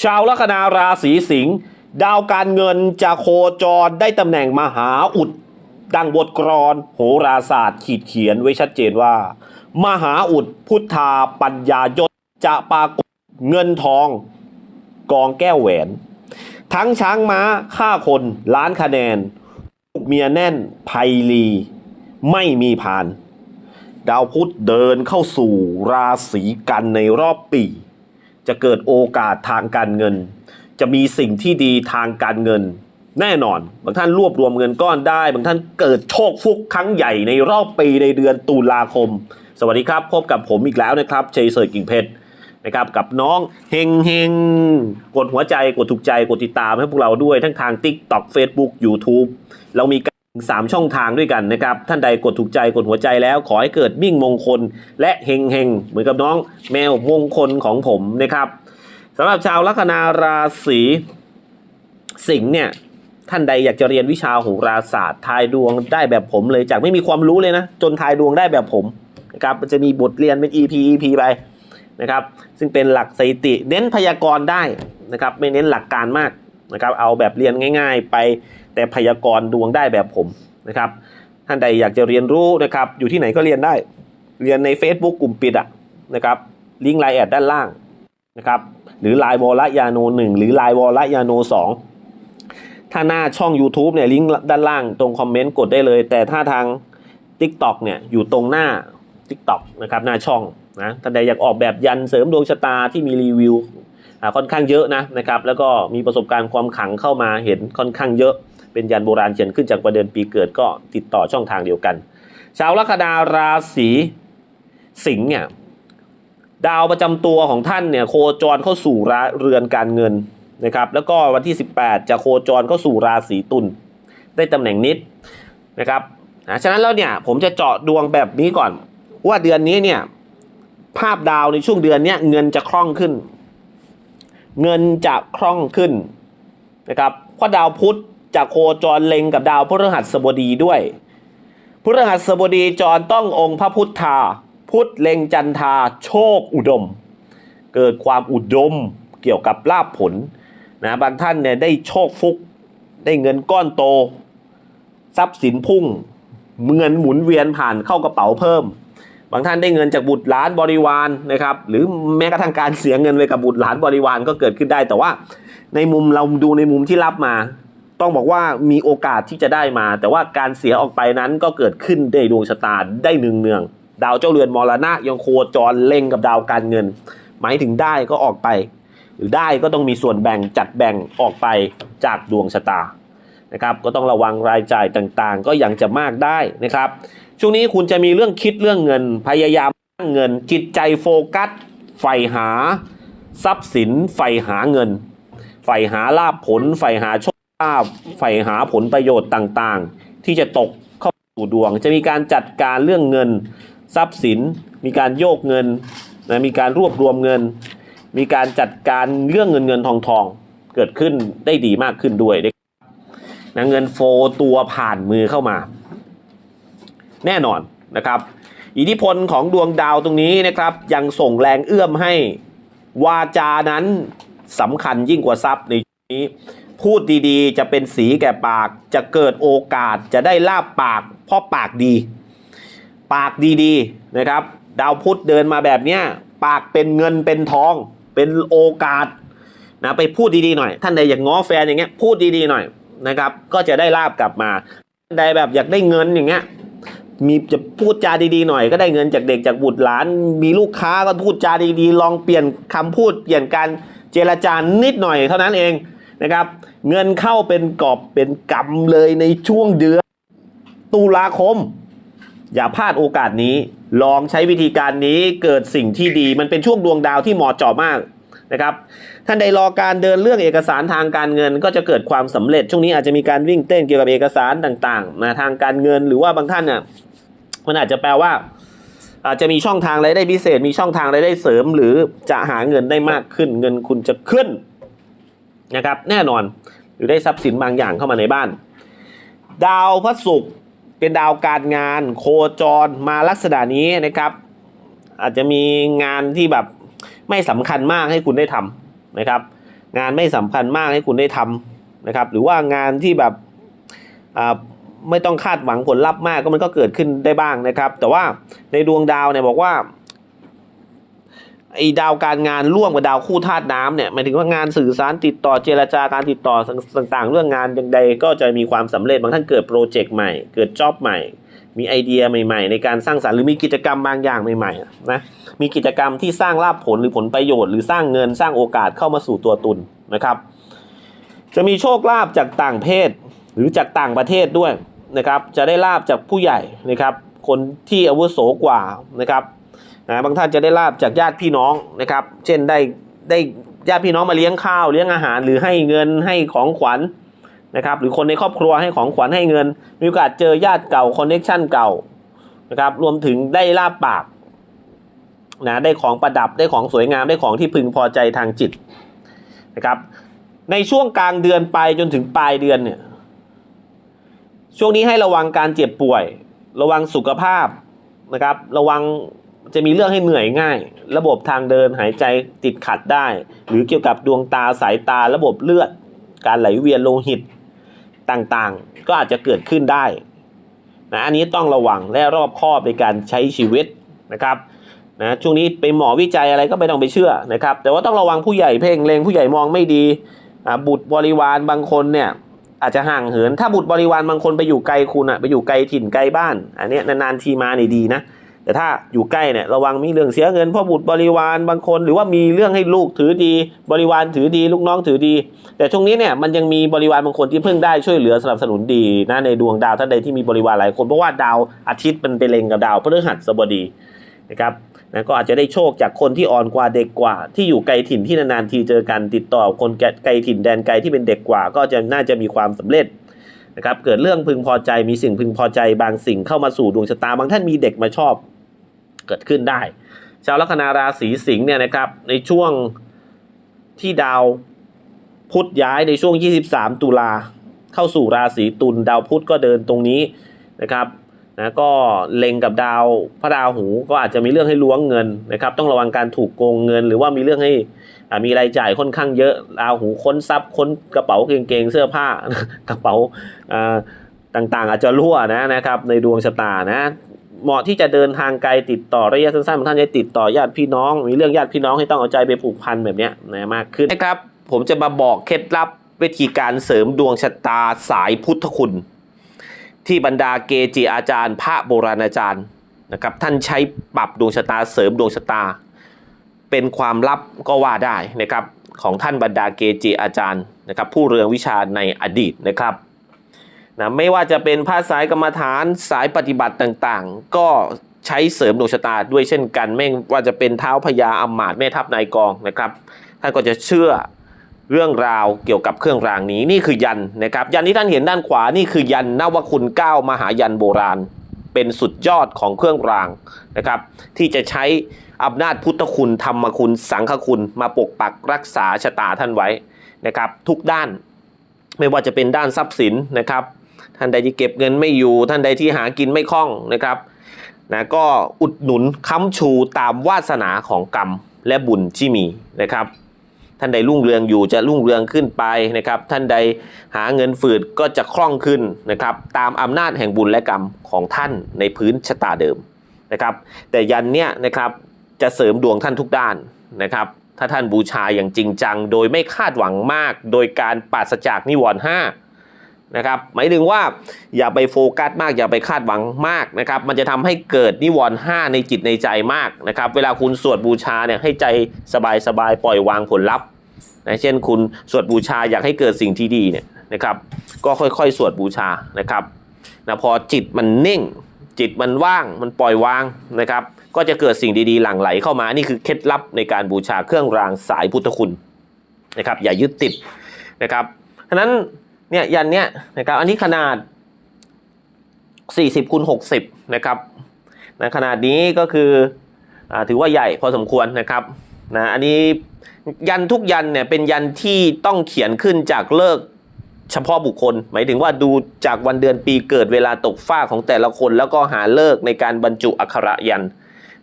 ชาวลัคนาราศีสิงห์ดาวการเงินจะโคจรได้ตำแหน่งมหาอุด ดังบทกรอนโหราศาสตร์ขีดเขียนไว้ชัดเจนว่า มหาอุดพุทธาปัญญายศจะปรากฏเงินทอง กองแก้วแหวน ทั้งช้างม้าฆ่าคนล้านคะแนนลูกเมียแน่นไพลี ไม่มีผ่าน ดาวพุธเดินเข้าสู่ราศีกันในรอบปี จะเกิดโอกาสทางการเงิน จะมีสิ่งที่ดีทางการเงิน แน่นอน บางท่านรวบรวมเงินก้อนได้ บางท่านเกิดโชคฟุกครั้งใหญ่ในรอบปีในเดือนตุลาคม สวัสดีครับ พบกับผมอีกแล้วนะครับ เชยเสิร์กิ่งเพชรนะครับกับน้องเฮงเฮงกดหัวใจกดถูกใจกดติดตามให้พวกเราด้วยทั้งทาง TikTok Facebook YouTube เรามี สามช่องทางด้วยกันนะครับ ท่านใดกดถูกใจกดหัวใจแล้ว ขอให้เกิดมิ่งมงคล และเฮงเฮงเหมือนกับน้องแมวมงคลของผมนะครับสำหรับชาวลัคนาราศีสิงห์เนี่ยท่านใดอยากจะเรียนวิชาโหราศาสตร์ทายดวงได้แบบผมเลยจากไม่มีความรู้เลยนะ จนทายดวงได้แบบผมนะครับมันจะมีบทเรียนเป็น EP EP ไปนะครับ ซึ่งเป็นหลักสถิติ เน้นพยากรณ์ได้นะครับ ไม่เน้นหลักการมาก นะครับเอาแบบเรียนง่าย ๆ ไปแต่พยากรณ์ดวงได้แบบผมนะครับท่านใดอยากจะเรียนรู้นะครับอยู่ที่ไหนก็เรียนได้ เรียนใน Facebook กลุ่มปิดอะนะครับลิงก์ไลน์แอดด้านล่างนะครับหรือไลน์วอลยาโนหนึ่งหรือไลน์วอลยาโนสองถ้าหน้าช่อง YouTube เนี่ยลิงก์ด้านล่างตรงคอมเมนต์กดได้เลย แต่ถ้าทาง TikTok เนี่ยอยู่ตรงหน้า TikTok นะครับหน้าช่องนะท่านใดอยากออกแบบยันเสริมดวงชะตาที่มีรีวิว ค่อนข้างเยอะนะนะครับแล้วก็มีประสบการณ์ความขังเข้ามาเห็นค่อนข้างเยอะ เป็นยันโบราณเขียนขึ้นจากประเดือนปีเกิดก็ติดต่อช่องทางเดียวกัน ชาวลัคนาราศีสิงห์เนี่ยดาวประจำตัวของท่านเนี่ยโคจรเข้าสู่ราเรือนการเงินนะครับแล้วก็วันที่ 18 จะโคจรเข้าสู่ราศีตุลได้ตำแหน่งนิดนะครับนะฉะนั้นแล้วเนี่ยผมจะเจาะดวงแบบนี้ก่อน ว่าเดือนนี้เนี่ยภาพดาวในช่วงเดือนนี้เงินจะคล่องขึ้น เงินจะคล่องขึ้นนะครับเพราะดาวพุธจะโคจรเล็งกับดาวพฤหัสบดีด้วยพฤหัสบดีจรต้ององค์พระพุทธา พุทธเล็งจันทาโชคอุดม เกิดความอุดมเกี่ยวกับลาภผลนะบางท่านเนี่ยได้โชคฟุก ได้เงินก้อนโต ทรัพย์สินพุ่ง เงินหมุนเวียนผ่านเข้ากระเป๋าเพิ่ม บางท่านได้เงินจากบุตรหลานบริวารนะครับ หรือแม้กระทั่งการเสียเงินไปกับบุตรหลานบริวารก็เกิดขึ้นได้ แต่ว่าในมุมเราดูในมุมที่รับมา ต้องบอกว่ามีโอกาสที่จะได้มา แต่ว่าการเสียออกไปนั้นก็เกิดขึ้นในดวงชะตาได้เนืองเนืองดาวเจ้าเรือนมรณะยังโคจรเล็งกับดาวการเงิน หมายถึงได้ก็ออกไป หรือได้ก็ต้องมีส่วนแบ่งจัดแบ่งออกไปจากดวงชะตา นะครับก็ต้องระวังรายจ่ายต่างๆ ก็ยังจะมากได้นะครับ ช่วงนี้คุณจะมีเรื่องคิดเรื่องเงินพยายามสร้างเงินจิตใจโฟกัสใฝ่หา ทรัพย์สินใฝ่หาเงินใฝ่หาลาภผลใฝ่หาโชคลาภใฝ่หาผลประโยชน์ต่างๆ ที่จะตกเข้าสู่ดวง จะมีการจัดการเรื่องเงิน ทรัพย์สิน มีการโยกเงินนะมีการรวบรวมเงิน มีการจัดการเรื่องเงินเงินทองทองเกิดขึ้นได้ดีมากขึ้นด้วย นะเงินโฟตัวผ่านมือเข้ามา แน่นอนนะครับ อิทธิพลของดวงดาวตรงนี้นะครับ ยังส่งแรงเอื้อมให้วาจานั้นสำคัญยิ่งกว่าทรัพย์ในนี้ พูดดีๆ จะเป็นสีแก่ปากจะเกิดโอกาสจะได้ลาบปากเพราะปากดี ปากดีๆนะครับ ดาวพุธเดินมาแบบเนี้ยปากเป็นเงินเป็นทอง เป็นโอกาสนะไปพูดดีๆหน่อย ท่านใดอยากง้อแฟนอย่างเงี้ยพูดดีๆหน่อย นะครับ ก็จะได้ลาบกลับมาใดแบบอยากได้เงินอย่างเงี้ยมีจะพูดจาดีๆหน่อยก็ได้เงินจากเด็กจากบุตรหลาน มีลูกค้าก็พูดจาดีๆ ลองเปลี่ยนคำพูดเปลี่ยนการเจรจานิดหน่อยเท่านั้นเองนะครับ เงินเข้าเป็นกอบเป็นกำเลยในช่วงเดือนตุลาคม อย่าพลาดโอกาสนี้ ลองใช้วิธีการนี้เกิดสิ่งที่ดี มันเป็นช่วงดวงดาวที่เหมาะเจาะมาก นะครับท่านใดรอการเดินเรื่องเอกสารทางการเงินก็จะเกิดความสำเร็จ ช่วงนี้อาจจะมีการวิ่งเต้นเกี่ยวกับเอกสารต่างๆนะทางการเงินหรือว่าบางท่านเนี่ยมันอาจจะแปลว่า อาจจะมีช่องทางรายได้พิเศษ มีช่องทางรายได้เสริม หรือจะหาเงินได้มากขึ้น เงินคุณจะขึ้นนะครับ แน่นอนหรือได้ทรัพย์สินบางอย่างเข้ามาในบ้าน ดาวพระศุกร์เป็นดาวการงาน โคจรมาลักษณะนี้นะครับ อาจจะมีงานที่แบบ ไม่สำคัญมากให้คุณได้ทำนะครับ งานไม่สำคัญมากให้คุณได้ทำนะครับ หรือว่างานที่แบบอ่าไม่ต้องคาดหวังผลลัพธ์มากก็มันก็เกิดขึ้นได้บ้างนะครับ แต่ว่าในดวงดาวเนี่ยบอกว่าไอ้ดาวการงานร่วมกับดาวคู่ธาตุน้ำเนี่ยหมายถึงว่างานสื่อสารติดต่อเจรจาการติดต่อต่างๆ เรื่องงานใดก็จะมีความสำเร็จบางท่านเกิดโปรเจกต์ใหม่ เกิดจ็อบใหม่ มีไอเดียใหม่ ๆ ในการสร้างสรรค์หรือมีกิจกรรมบางอย่างใหม่ๆนะมีกิจกรรมที่สร้างลาภผลหรือผลประโยชน์หรือสร้างเงินสร้างโอกาสเข้ามาสู่ตัวตุนนะครับ จะมีโชคลาภจากต่างเพศ หรือจากต่างประเทศด้วยนะครับ จะได้ลาบจากผู้ใหญ่นะครับ คนที่อาวุโสกว่านะครับนะบางท่านจะได้ลาบจากญาติพี่น้องนะครับ เช่นได้ได้ญาติพี่น้องมาเลี้ยงข้าวเลี้ยงอาหาร หรือให้เงินให้ของขวัญ นะครับหรือคนในครอบครัวให้ของขวัญให้เงิน มีโอกาสเจอญาติเก่าคอนเน็ชันเก่านะครับรวมถึงได้ลาบปากนะได้ของประดับได้ของสวยงามได้ของที่พึงพอใจทางจิตนะครับในช่วงกลางเดือนไปจนถึงปลายเดือนเนี่ยช่วงนี้ให้ระวังการเจ็บป่วย ระวังสุขภาพนะครับระวังจะมีเรื่องให้เหนื่อยง่าย ระบบทางเดินหายใจติดขัดได้ หรือเกี่ยวกับดวงตาสายตาระบบเลือด การไหลเวียนโลหิต ต่างๆ ก็อาจจะเกิดขึ้นได้นะอันนี้ต้องระวังและรอบคอบในการใช้ชีวิตนะครับนะช่วงนี้ไปหมอวิจัยอะไรก็ไม่ต้องไปเชื่อนะครับ แต่ว่าต้องระวังผู้ใหญ่เพ่งเลงผู้ใหญ่มองไม่ดีอ่าบุตรบริวารบางคนเนี่ยอาจจะห่างเหิน ถ้าบุตรบริวารบางคนไปอยู่ไกลคุณอะไปอยู่ไกลถิ่นไกลบ้าน อันเนี้ยนานๆทีมานี่ดีนะ แต่ถ้าอยู่ใกล้เนี่ยระวังมีเรื่องเสียเงินพ่อบุตรบริวารบางคน หรือว่ามีเรื่องให้ลูกถือดี บริวารถือดีลูกน้องถือดี แต่ช่วงนี้เนี่ยมันยังมีบริวารบางคนที่เพิ่งได้ช่วยเหลือสนับสนุนดีนะในดวงดาวท่านใดที่มีบริวารหลายคนเพราะว่าดาวอาทิตย์มันไปเล็งกับดาวพฤหัสบดีนะครับนะก็อาจจะได้โชคจากคนที่อ่อนกว่าเด็กกว่า ที่อยู่ไกลถิ่นที่นานๆทีเจอกันติดต่อคนไกลถิ่นแดนไกลที่เป็นเด็กกว่า ก็จะน่าจะมีความสำเร็จนะครับเกิดเรื่องพึงพอใจมีสิ่งพึงพอใจบางสิ่งเข้ามาสู่ดวงชะตาบางท่านมีเด็กมาชอบ เกิดขึ้นได้ ชาวลัคนาราศีสิงห์เนี่ยนะครับในช่วงที่ดาวพุธย้ายในช่วง 23 ตุลาเข้าสู่ราศีตุลดาวพุธก็เดินตรงนี้นะครับนะก็เล็งกับดาวพระราหูก็อาจจะมีเรื่องให้ล้วงเงินนะครับต้องระวังการถูกโกงเงิน หรือว่ามีเรื่องให้มีรายจ่ายค่อนข้างเยอะราหูค้นทรัพย์ค้นกระเป๋าเกงเสื้อผ้ากระเป๋าอ่าต่างๆ อาจจะรั่วนะนะครับในดวงชะตานะ เหมาะที่จะเดินทางไกลติดต่อระยะสั้นๆบางท่านจะติดต่อญาติพี่น้อง มีเรื่องญาติพี่น้องให้ต้องเอาใจไปผูกพันแบบนี้นะมากขึ้นนะครับ ผมจะมาบอกเคล็ดลับวิธีการเสริมดวงชะตาสายพุทธคุณ ที่บรรดาเกจิอาจารย์ พระโบราณอาจารย์นะครับท่านใช้ปรับดวงชะตาเสริมดวงชะตา เป็นความลับก็ว่าได้นะครับของท่านบรรดาเกจิอาจารย์นะครับผู้เรืองวิชาในอดีตนะครับ นะไม่ว่าจะเป็นพระสายกรรมฐานสายปฏิบัติต่างๆ ก็ใช้เสริมดวงชะตาด้วยเช่นกัน ไม่ว่าจะเป็นเท้าพญาอมาตแม่ทัพนายกองนะครับท่านก็จะเชื่อเรื่องราวเกี่ยวกับเครื่องรางนี้นี่คือยันนะครับ ยันที่ท่านเห็นด้านขวานี่คือยันนวคุณเก้ามหายันโบราณ เป็นสุดยอดของเครื่องรางนะครับ ที่จะใช้อำนาจพุทธคุณธรรมคุณสังฆคุณมาปกปักรักษาชะตาท่านไว้นะครับ ทุกด้าน ไม่ว่าจะเป็นด้านทรัพย์สินนะครับ ท่านใดที่เก็บเงินไม่อยู่ ท่านใดที่หากินไม่คล่องนะครับนะก็อุดหนุนค้ำชูตามวาสนาของกรรมและบุญที่มีนะครับ ท่านใดรุ่งเรืองอยู่จะรุ่งเรืองขึ้นไปนะครับ ท่านใดหาเงินฝืดก็จะคล่องขึ้นนะครับ ตามอำนาจแห่งบุญและกรรมของท่านในพื้นชะตาเดิมนะครับ แต่ยันเนี่ยนะครับจะเสริมดวงท่านทุกด้านนะครับ ถ้าท่านบูชาอย่างจริงจัง โดยไม่คาดหวังมาก โดยการปราศจากนิวรณ์ห้า นะครับหมายถึงว่าอย่าไปโฟกัสมากอย่าไปคาดหวังมากนะครับ มันจะทำให้เกิดนิวรณ์ห้าในจิตในใจมากนะครับ เวลาคุณสวดบูชาเนี่ยให้ใจสบายๆปล่อยวางผลลัพธ์นะเช่นคุณสวดบูชาอยากให้เกิดสิ่งที่ดีเนี่ยนะครับ ก็ค่อยๆ สวดบูชานะครับนะพอจิตมันนิ่ง จิตมันว่างมันปล่อยวางนะครับ ก็จะเกิดสิ่งดีๆ หลั่งไหลเข้ามานี่คือเคล็ดลับในการบูชาเครื่องรางสายพุทธคุณนะครับ อย่ายึดติดนะครับฉะนั้น เนี่ยยันเนี้ยนะครับ อันนี้ขนาด 40คูณ60 นะครับนะขนาดนี้ก็คืออถือว่าใหญ่พอสมควรนะครับนะอันนี้ยันทุกยันเนี่ยเป็นยันที่ต้องเขียนขึ้นจากเลิกเฉพาะบุคคล หมายถึงว่าดูจากวันเดือนปีเกิดเวลาตกฟ้าของแต่ละคน แล้วก็หาเลิกในการบรรจุอักขระยัน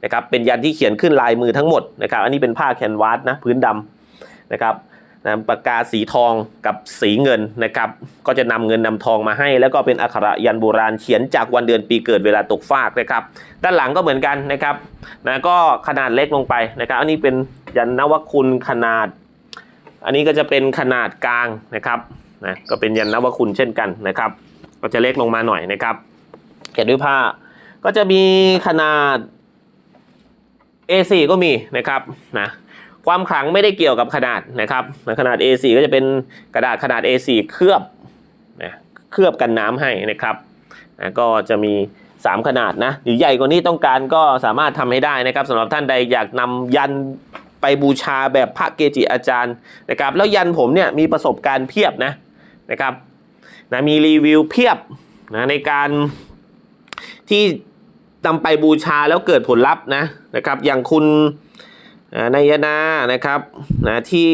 นะครับเป็นยันที่เขียนขึ้นลายมือทั้งหมดนะครับ อันนี้เป็นผ้าแคนวาสนะพื้นดำนะครับ นะปากกาสีทองกับสีเงินนะครับ ก็จะนำเงินนำทองมาให้ แล้วก็เป็นอักขระยันโบราณเขียนจากวันเดือนปีเกิดเวลาตกฟากนะครับ ด้านหลังก็เหมือนกันนะครับนะก็ขนาดเล็กลงไปนะครับ อันนี้เป็นยันนวคุณขนาด อันนี้ก็จะเป็นขนาดกลางนะครับนะก็เป็นยันนวคุณเช่นกันนะครับ ก็จะเล็กลงมาหน่อยนะครับเขียนด้วยผ้าก็จะมีขนาด A4 ก็มีนะครับนะ ความขลังไม่ได้เกี่ยวกับขนาดนะครับนขนาด A4 ก็จะเป็นกระดาษขนาด A4 เคลือบนะเคลือบกันน้ำให้นะครับนะก็จะมี 3 ขนาดนะหรือใหญ่กว่านี้ต้องการก็สามารถทำให้ได้นะครับสำหรับท่านใดอยากนำยันไปบูชาแบบพระเกจิอาจารย์นะครับแล้วยันผมเนี่ยมีประสบการณ์เพียบนะนะครับนะมีรีวิวเพียบนะในการที่นำไปบูชาแล้วเกิดผลลัพธ์นะนะครับ อย่างคุณ นายนานะครับนะที่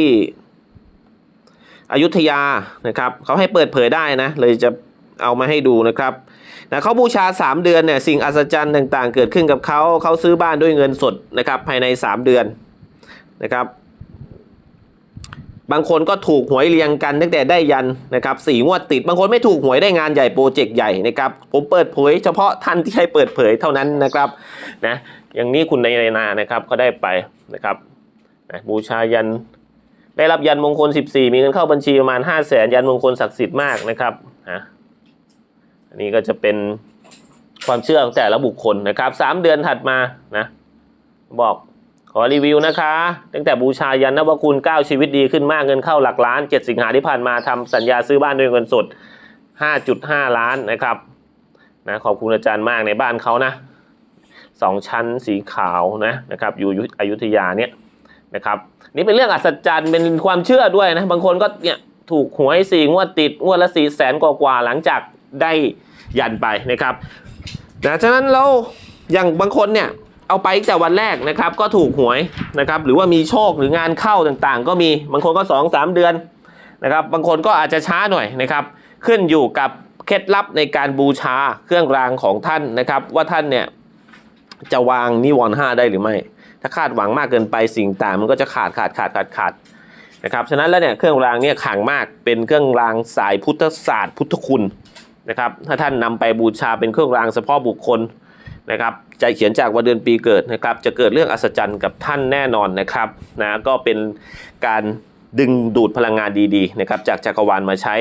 อยุธยานะครับเขาให้เปิดเผยได้นะ เลยจะเอามาให้ดูนะครับนะเขาบูชา 3 เดือนเนี่ยสิ่งอัศจรรย์ต่างๆ เกิดขึ้นกับเขาเขาซื้อบ้านด้วยเงินสดนะครับภายใน 3 เดือนนะครับบางคนก็ถูกหวยเรียงกันตั้งแต่ได้ยันนะครับสี่งวดติด บางคนไม่ถูกหวยได้งานใหญ่โปรเจกต์ใหญ่นะครับผมเปิดเผยเฉพาะท่านที่ให้เปิดเผยเท่านั้นนะครับนะ อย่างนี้คุณในายนานะครับก็ได้ไปนะครับบูชายันได้รับยันมงคล 14 มีเงินเข้าบัญชีประมาณ 5 0 0แสนยันมงคลศักดิ์สิทธิ์มากนะครับนะอันนี้ก็จะเป็นความเชื่อของแต่ละบุคคลนะครับสามเดือนถัดมานะบอกขอรีวิวนะคะ ตั้งแต่บูชายันนวคุณ 9 ชีวิตดีขึ้นมากเงินเข้าหลักล้าน 7 สิงหาที่ผ่านมาทำสัญญาซื้อบ้านด้วยเงินสด 5.5 ล้านนะครับนะขอบคุณอาจารย์มากในบ้านเขานะ สองชั้นสีขาวนะนะครับอยู่อยุธยาเนี่ยนะครับนี่เป็นเรื่องอัศจรรย์เป็นความเชื่อด้วยนะบางคนก็เนี่ยถูกหวยสี่งวดติดงวดละสี่แสนกว่าหลังจากได้ยันไปนะครับนะฉะนั้นแล้วอย่างบางคนเนี่ยเอาไปแต่วันแรกนะครับก็ถูกหวยนะครับหรือว่ามีโชคหรืองานเข้าต่างๆ ก็มีบางคนก็2อสเดือนนะครับบางคนก็อาจจะช้าหน่อยนะครับขึ้นอยู่กับเคล็ดลับในการบูชาเครื่องรางของท่านนะครับว่าท่านเนี่ย จะวางนิวรณ์ห้าได้หรือไม่ ถ้าคาดหวังมากเกินไปสิ่งต่างมันก็จะขาดขาดขาดขาดขาดนะครับฉะนั้นแล้วเนี่ยเครื่องรางเนี่ยขังมากเป็นเครื่องรางสายพุทธศาสตร์พุทธคุณนะครับถ้าท่านนำไปบูชาเป็นเครื่องรางเฉพาะบุคคลนะครับจะเขียนจากวันเดือนปีเกิดนะครับจะเกิดเรื่องอัศจรรย์กับท่านแน่นอนนะครับนะก็เป็นการดึงดูดพลังงานดีๆนะครับจากจักรวาลมาใช้